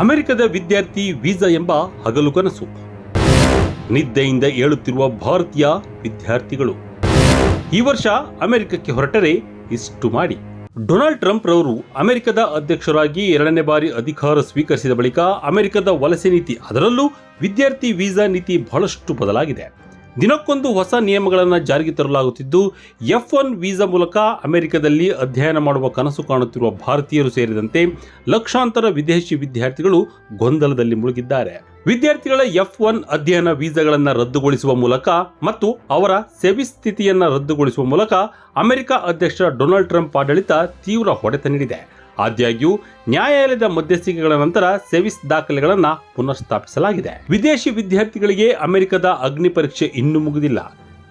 ಅಮೆರಿಕದ ವಿದ್ಯಾರ್ಥಿ ವೀಸಾ ಎಂಬ ಹಗಲು ಕನಸು. ನಿದ್ದೆಯಿಂದ ಏಳುತ್ತಿರುವ ಭಾರತೀಯ ವಿದ್ಯಾರ್ಥಿಗಳು. ಈ ವರ್ಷ ಅಮೆರಿಕಕ್ಕೆ ಹೊರಟರೆ ಇಷ್ಟು ಮಾಡಿ. ಡೊನಾಲ್ಡ್ ಟ್ರಂಪ್ ರವರು ಅಮೆರಿಕದ ಅಧ್ಯಕ್ಷರಾಗಿ ಎರಡನೇ ಬಾರಿ ಅಧಿಕಾರ ಸ್ವೀಕರಿಸಿದ ಬಳಿಕ ಅಮೆರಿಕದ ವಲಸೆ ನೀತಿ ಅದರಲ್ಲೂ ವಿದ್ಯಾರ್ಥಿ ವೀಸಾ ನೀತಿ ಬಹಳಷ್ಟು ಬದಲಾಗಿದೆ. ದಿನಕ್ಕೊಂದು ಹೊಸ ನಿಯಮಗಳನ್ನು ಜಾರಿಗೆ ತರಲಾಗುತ್ತಿದ್ದು, ಎಫ್ ಒನ್ ವೀಸಾ ಮೂಲಕ ಅಮೆರಿಕದಲ್ಲಿ ಅಧ್ಯಯನ ಮಾಡುವ ಕನಸು ಕಾಣುತ್ತಿರುವ ಭಾರತೀಯರು ಸೇರಿದಂತೆ ಲಕ್ಷಾಂತರ ವಿದೇಶಿ ವಿದ್ಯಾರ್ಥಿಗಳು ಗೊಂದಲದಲ್ಲಿ ಮುಳುಗಿದ್ದಾರೆ. ವಿದ್ಯಾರ್ಥಿಗಳ ಎಫ್ ಒನ್ ಅಧ್ಯಯನ ವೀಸಾಗಳನ್ನು ರದ್ದುಗೊಳಿಸುವ ಮೂಲಕ ಮತ್ತು ಅವರ ಸೆವಿ ಸ್ಥಿತಿಯನ್ನು ರದ್ದುಗೊಳಿಸುವ ಮೂಲಕ ಅಮೆರಿಕ ಅಧ್ಯಕ್ಷ ಡೊನಾಲ್ಡ್ ಟ್ರಂಪ್ ಆಡಳಿತ ತೀವ್ರ ಹೊಡೆತ ನೀಡಿದೆ. ಆದಾಗ್ಯೂ ನ್ಯಾಯಾಲಯದ ಮಧ್ಯಸ್ಥಿಕೆಗಳ ನಂತರ ಸೆವಿಸ್ ದಾಖಲೆಗಳನ್ನು ಪುನರ್ಸ್ಥಾಪಿಸಲಾಗಿದೆ ವಿದೇಶಿ ವಿದ್ಯಾರ್ಥಿಗಳಿಗೆ ಅಮೆರಿಕದ ಅಗ್ನಿ ಪರೀಕ್ಷೆ ಇನ್ನೂ ಮುಗಿದಿಲ್ಲ.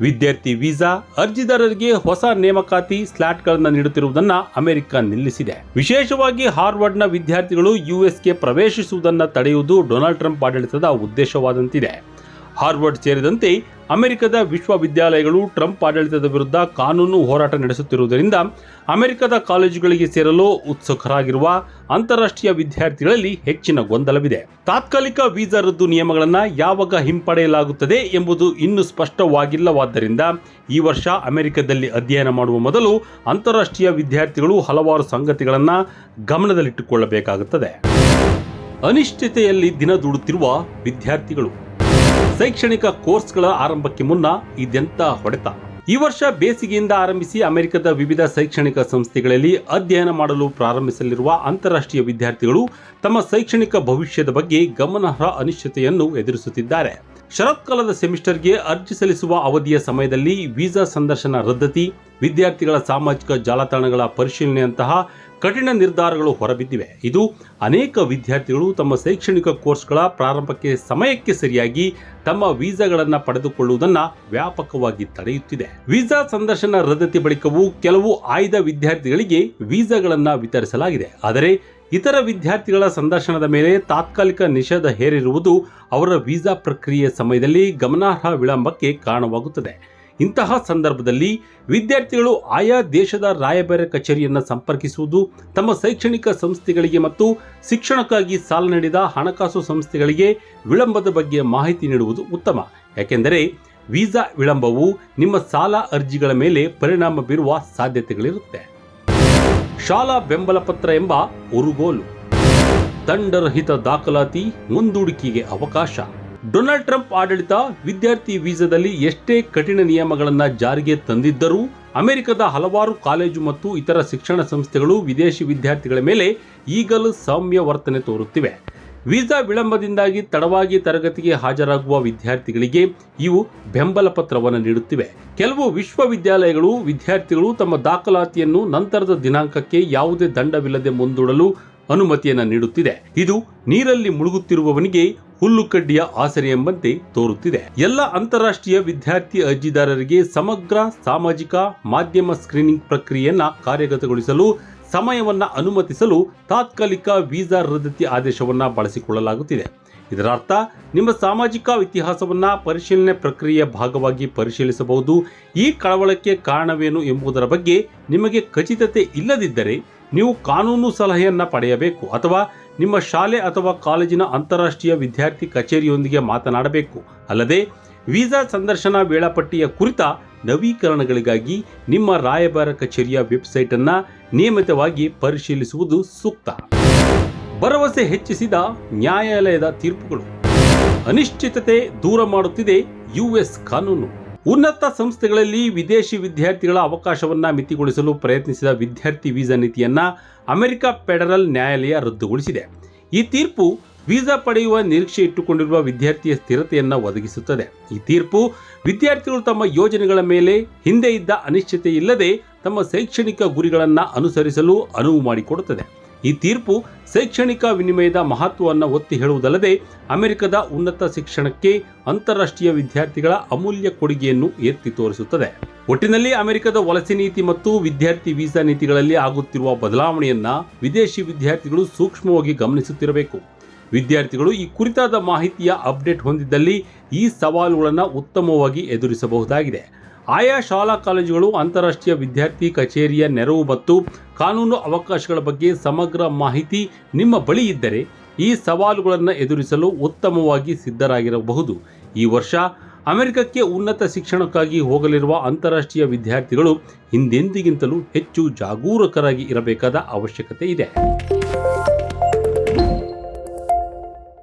ವಿದ್ಯಾರ್ಥಿ ವೀಸಾ, ಅರ್ಜಿದಾರರಿಗೆ ಹೊಸ ನೇಮಕಾತಿ ಸ್ಲಾಟ್ಗಳನ್ನು ನೀಡುತ್ತಿರುವುದನ್ನು ಅಮೆರಿಕ ನಿಲ್ಲಿಸಿದೆ. ವಿಶೇಷವಾಗಿ ಹಾರ್ವರ್ಡ್ನ ವಿದ್ಯಾರ್ಥಿಗಳು ಯುಎಸ್ಗೆ ಪ್ರವೇಶಿಸುವುದನ್ನು ತಡೆಯುವುದು ಡೊನಾಲ್ಡ್ ಟ್ರಂಪ್ ಆಡಳಿತದ ಉದ್ದೇಶವಾದಂತಿದೆ. ಹಾರ್ವರ್ಡ್ ಸೇರಿದಂತೆ ಅಮೆರಿಕದ ವಿಶ್ವವಿದ್ಯಾಲಯಗಳು ಟ್ರಂಪ್ ಆಡಳಿತದ ವಿರುದ್ಧ ಕಾನೂನು ಹೋರಾಟ ನಡೆಸುತ್ತಿರುವುದರಿಂದ ಅಮೆರಿಕದ ಕಾಲೇಜುಗಳಿಗೆ ಸೇರಲು ಉತ್ಸುಕರಾಗಿರುವ ಅಂತಾರಾಷ್ಟ್ರೀಯ ವಿದ್ಯಾರ್ಥಿಗಳಲ್ಲಿ ಹೆಚ್ಚಿನ ಗೊಂದಲವಿದೆ. ತಾತ್ಕಾಲಿಕ ವೀಸಾ ರದ್ದು ನಿಯಮಗಳನ್ನು ಯಾವಾಗ ಹಿಂಪಡೆಯಲಾಗುತ್ತದೆ ಎಂಬುದು ಇನ್ನೂ ಸ್ಪಷ್ಟವಾಗಿಲ್ಲವಾದ್ದರಿಂದ ಈ ವರ್ಷ ಅಮೆರಿಕದಲ್ಲಿ ಅಧ್ಯಯನ ಮಾಡುವ ಮೊದಲು ಅಂತಾರಾಷ್ಟ್ರೀಯ ವಿದ್ಯಾರ್ಥಿಗಳು ಹಲವಾರು ಸಂಗತಿಗಳನ್ನು ಗಮನದಲ್ಲಿಟ್ಟುಕೊಳ್ಳಬೇಕಾಗುತ್ತದೆ. ಅನಿಶ್ಚಿತೆಯಲ್ಲಿ ದಿನ ದೂಡುತ್ತಿರುವ ವಿದ್ಯಾರ್ಥಿಗಳು. ಶೈಕ್ಷಣಿಕ ಕೋರ್ಸ್ಗಳ ಆರಂಭಕ್ಕೆ ಮುನ್ನ ಇದೆಂತ ಹೊಡೆತ. ಈ ವರ್ಷ ಬೇಸಿಗೆಯಿಂದ ಆರಂಭಿಸಿ ಅಮೆರಿಕದ ವಿವಿಧ ಶೈಕ್ಷಣಿಕ ಸಂಸ್ಥೆಗಳಲ್ಲಿ ಅಧ್ಯಯನ ಮಾಡಲು ಪ್ರಾರಂಭಿಸಲಿರುವ ಅಂತಾರಾಷ್ಟ್ರೀಯ ವಿದ್ಯಾರ್ಥಿಗಳು ತಮ್ಮ ಶೈಕ್ಷಣಿಕ ಭವಿಷ್ಯದ ಬಗ್ಗೆ ಗಮನಾರ್ಹ ಅನಿಶ್ಚಿತೆಯನ್ನು ಎದುರಿಸುತ್ತಿದ್ದಾರೆ. ಶರತ್ಕಾಲದ ಸೆಮಿಸ್ಟರ್ಗೆ ಅರ್ಜಿ ಸಲ್ಲಿಸುವ ಅವಧಿಯ ಸಮಯದಲ್ಲಿ ವೀಸಾ ಸಂದರ್ಶನ ರದ್ದತಿ, ವಿದ್ಯಾರ್ಥಿಗಳ ಸಾಮಾಜಿಕ ಜಾಲತಾಣಗಳ ಪರಿಶೀಲನೆಯಂತಹ ಕಠಿಣ ನಿರ್ಧಾರಗಳು ಹೊರಬಿದ್ದಿವೆ. ಇದು ಅನೇಕ ವಿದ್ಯಾರ್ಥಿಗಳು ತಮ್ಮ ಶೈಕ್ಷಣಿಕ ಕೋರ್ಸ್ಗಳ ಪ್ರಾರಂಭಕ್ಕೆ ಸಮಯಕ್ಕೆ ಸರಿಯಾಗಿ ತಮ್ಮ ವೀಸಾಗಳನ್ನು ಪಡೆದುಕೊಳ್ಳುವುದನ್ನು ವ್ಯಾಪಕವಾಗಿ ತಡೆಯುತ್ತಿದೆ. ವೀಸಾ ಸಂದರ್ಶನ ರದ್ದತಿ ಬಳಿಕವೂ ಕೆಲವು ಆಯ್ದ ವಿದ್ಯಾರ್ಥಿಗಳಿಗೆ ವೀಸಾಗಳನ್ನು ವಿತರಿಸಲಾಗಿದೆ. ಆದರೆ ಇತರ ವಿದ್ಯಾರ್ಥಿಗಳ ಸಂದರ್ಶನದ ಮೇಲೆ ತಾತ್ಕಾಲಿಕ ನಿಷೇಧ ಹೇರಿರುವುದು ಅವರ ವೀಸಾ ಪ್ರಕ್ರಿಯೆ ಸಮಯದಲ್ಲಿ ಗಮನಾರ್ಹ ವಿಳಂಬಕ್ಕೆ ಕಾರಣವಾಗುತ್ತದೆ. ಇಂತಹ ಸಂದರ್ಭದಲ್ಲಿ ವಿದ್ಯಾರ್ಥಿಗಳು ಆಯಾ ದೇಶದ ರಾಯಭಾರ ಕಚೇರಿಯನ್ನು ಸಂಪರ್ಕಿಸುವುದು, ತಮ್ಮ ಶೈಕ್ಷಣಿಕ ಸಂಸ್ಥೆಗಳಿಗೆ ಮತ್ತು ಶಿಕ್ಷಣಕ್ಕಾಗಿ ಸಾಲ ನೀಡಿದ ಹಣಕಾಸು ಸಂಸ್ಥೆಗಳಿಗೆ ವಿಳಂಬದ ಬಗ್ಗೆ ಮಾಹಿತಿ ನೀಡುವುದು ಉತ್ತಮ. ಯಾಕೆಂದರೆ ವೀಸಾ ವಿಳಂಬವು ನಿಮ್ಮ ಸಾಲ ಅರ್ಜಿಗಳ ಮೇಲೆ ಪರಿಣಾಮ ಬೀರುವ ಸಾಧ್ಯತೆಗಳಿರುತ್ತೆ. ಶಾಲಾ ಬೆಂಬಲ ಪತ್ರ ಎಂಬ ಉರುಗೋಲು. ದಂಡರಹಿತ ದಾಖಲಾತಿ ಮುಂದೂಡಿಕೆಗೆ ಅವಕಾಶ. ಡೊನಾಲ್ಡ್ ಟ್ರಂಪ್ ಆಡಳಿತ ವಿದ್ಯಾರ್ಥಿ ವೀಸಾದಲ್ಲಿ ಎಷ್ಟೇ ಕಠಿಣ ನಿಯಮಗಳನ್ನು ಜಾರಿಗೆ ತಂದಿದ್ದರೂ ಅಮೆರಿಕದ ಹಲವಾರು ಕಾಲೇಜು ಮತ್ತು ಇತರ ಶಿಕ್ಷಣ ಸಂಸ್ಥೆಗಳು ವಿದೇಶಿ ವಿದ್ಯಾರ್ಥಿಗಳ ಮೇಲೆ ಈಗಲೂ ಸೌಮ್ಯ ವರ್ತನೆ ತೋರುತ್ತಿವೆ. ವೀಸಾ ವಿಳಂಬದಿಂದಾಗಿ ತಡವಾಗಿ ತರಗತಿಗೆ ಹಾಜರಾಗುವ ವಿದ್ಯಾರ್ಥಿಗಳಿಗೆ ಇವು ಬೆಂಬಲ ಪತ್ರವನ್ನು ನೀಡುತ್ತಿವೆ. ಕೆಲವು ವಿಶ್ವವಿದ್ಯಾಲಯಗಳು ವಿದ್ಯಾರ್ಥಿಗಳು ತಮ್ಮ ದಾಖಲಾತಿಯನ್ನು ನಂತರದ ದಿನಾಂಕಕ್ಕೆ ಯಾವುದೇ ದಂಡವಿಲ್ಲದೆ ಮುಂದೂಡಲು ಅನುಮತಿಯನ್ನು ನೀಡುತ್ತಿದೆ. ಇದು ನೀರಲ್ಲಿ ಮುಳುಗುತ್ತಿರುವವನಿಗೆ ಹುಲ್ಲುಕಡ್ಡಿಯ ಆಸರೆ ಎಂಬಂತೆ ತೋರುತ್ತಿದೆ. ಎಲ್ಲ ಅಂತಾರಾಷ್ಟ್ರೀಯ ವಿದ್ಯಾರ್ಥಿ ಅರ್ಜಿದಾರರಿಗೆ ಸಮಗ್ರ ಸಾಮಾಜಿಕ ಮಾಧ್ಯಮ ಸ್ಕ್ರೀನಿಂಗ್ ಪ್ರಕ್ರಿಯೆಯನ್ನ ಕಾರ್ಯಗತಗೊಳಿಸಲು ಸಮಯವನ್ನ ಅನುಮತಿಸಲು ತಾತ್ಕಾಲಿಕ ವೀಸಾ ರದ್ದತಿ ಆದೇಶವನ್ನು ಬಳಸಿಕೊಳ್ಳಲಾಗುತ್ತಿದೆ. ಇದರರ್ಥ, ನಿಮ್ಮ ಸಾಮಾಜಿಕ ಇತಿಹಾಸವನ್ನು ಪರಿಶೀಲನೆ ಪ್ರಕ್ರಿಯೆಯ ಭಾಗವಾಗಿ ಪರಿಶೀಲಿಸಬಹುದು. ಈ ಕಳವಳಕ್ಕೆ ಕಾರಣವೇನು ಎಂಬುದರ ಬಗ್ಗೆ ನಿಮಗೆ ಖಚಿತತೆ ಇಲ್ಲದಿದ್ದರೆ ನೀವು ಕಾನೂನು ಸಲಹೆಯನ್ನು ಪಡೆಯಬೇಕು ಅಥವಾ ನಿಮ್ಮ ಶಾಲೆ ಅಥವಾ ಕಾಲೇಜಿನ ಅಂತಾರಾಷ್ಟ್ರೀಯ ವಿದ್ಯಾರ್ಥಿ ಕಚೇರಿಯೊಂದಿಗೆ ಮಾತನಾಡಬೇಕು. ಅಲ್ಲದೆ, ವೀಸಾ ಸಂದರ್ಶನ ವೇಳಾಪಟ್ಟಿಯ ಕುರಿತ ನವೀಕರಣಗಳಿಗಾಗಿ ನಿಮ್ಮ ರಾಯಭಾರ ಕಚೇರಿಯ ವೆಬ್ಸೈಟ್ ಅನ್ನ ನಿಯಮಿತವಾಗಿ ಪರಿಶೀಲಿಸುವುದು ಸೂಕ್ತ. ಭರವಸೆ ಹೆಚ್ಚಿಸಿದ ನ್ಯಾಯಾಲಯದ ತೀರ್ಪುಗಳು. ಅನಿಶ್ಚಿತತೆ ದೂರ ಮಾಡುತ್ತಿದೆ ಯುಎಸ್ ಕಾನೂನು. ಉನ್ನತ ಸಂಸ್ಥೆಗಳಲ್ಲಿ ವಿದೇಶಿ ವಿದ್ಯಾರ್ಥಿಗಳ ಅವಕಾಶವನ್ನ ಮಿತಿಗೊಳಿಸಲು ಪ್ರಯತ್ನಿಸಿದ ವಿದ್ಯಾರ್ಥಿ ವೀಸಾ ನೀತಿಯನ್ನ ಅಮೆರಿಕ ಫೆಡರಲ್ ನ್ಯಾಯಾಲಯ ರದ್ದುಗೊಳಿಸಿದೆ. ಈ ತೀರ್ಪು ವೀಸಾ ಪಡೆಯುವ ನಿರೀಕ್ಷೆ ಇಟ್ಟುಕೊಂಡಿರುವ ವಿದ್ಯಾರ್ಥಿಯ ಸ್ಥಿರತೆಯನ್ನು ಒದಗಿಸುತ್ತದೆ. ಈ ತೀರ್ಪು ವಿದ್ಯಾರ್ಥಿಗಳು ತಮ್ಮ ಯೋಜನೆಗಳ ಮೇಲೆ ಹಿಂದೆ ಇದ್ದ ಅನಿಶ್ಚಿತೆ ಇಲ್ಲದೆ ತಮ್ಮ ಶೈಕ್ಷಣಿಕ ಗುರಿಗಳನ್ನು ಅನುಸರಿಸಲು ಅನುವು ಮಾಡಿಕೊಡುತ್ತದೆ. ಈ ತೀರ್ಪು ಶೈಕ್ಷಣಿಕ ವಿನಿಮಯದ ಮಹತ್ವವನ್ನು ಒತ್ತಿ ಹೇಳುವುದಲ್ಲದೆ ಅಮೆರಿಕದ ಉನ್ನತ ಶಿಕ್ಷಣಕ್ಕೆ ಅಂತಾರಾಷ್ಟ್ರೀಯ ವಿದ್ಯಾರ್ಥಿಗಳ ಅಮೂಲ್ಯ ಕೊಡುಗೆಯನ್ನು ಎತ್ತಿ ತೋರಿಸುತ್ತದೆ. ಒಟ್ಟಿನಲ್ಲಿ ಅಮೆರಿಕದ ವಲಸೆ ನೀತಿ ಮತ್ತು ವಿದ್ಯಾರ್ಥಿ ವೀಸಾ ನೀತಿಗಳಲ್ಲಿ ಆಗುತ್ತಿರುವ ಬದಲಾವಣೆಯನ್ನ ವಿದೇಶಿ ವಿದ್ಯಾರ್ಥಿಗಳು ಸೂಕ್ಷ್ಮವಾಗಿ ಗಮನಿಸುತ್ತಿರಬೇಕು. ವಿದ್ಯಾರ್ಥಿಗಳು ಈ ಕುರಿತಾದ ಮಾಹಿತಿಯ ಅಪ್ಡೇಟ್ ಹೊಂದಿದ್ದಲ್ಲಿ ಈ ಸವಾಲುಗಳನ್ನು ಉತ್ತಮವಾಗಿ ಎದುರಿಸಬಹುದಾಗಿದೆ. ಆಯಾ ಶಾಲಾ ಕಾಲೇಜುಗಳು, ಅಂತಾರಾಷ್ಟ್ರೀಯ ವಿದ್ಯಾರ್ಥಿ ಕಚೇರಿಯ ನೆರವು ಮತ್ತು ಕಾನೂನು ಅವಕಾಶಗಳ ಬಗ್ಗೆ ಸಮಗ್ರ ಮಾಹಿತಿ ನಿಮ್ಮ ಬಳಿ ಇದ್ದರೆ ಈ ಸವಾಲುಗಳನ್ನು ಎದುರಿಸಲು ಉತ್ತಮವಾಗಿ ಸಿದ್ಧರಾಗಿರಬಹುದು. ಈ ವರ್ಷ ಅಮೆರಿಕಕ್ಕೆ ಉನ್ನತ ಶಿಕ್ಷಣಕ್ಕಾಗಿ ಹೋಗಲಿರುವ ಅಂತಾರಾಷ್ಟ್ರೀಯ ವಿದ್ಯಾರ್ಥಿಗಳು ಹಿಂದೆಂದಿಗಿಂತಲೂ ಹೆಚ್ಚು ಜಾಗರೂಕರಾಗಿ ಇರಬೇಕಾದ ಅವಶ್ಯಕತೆ ಇದೆ.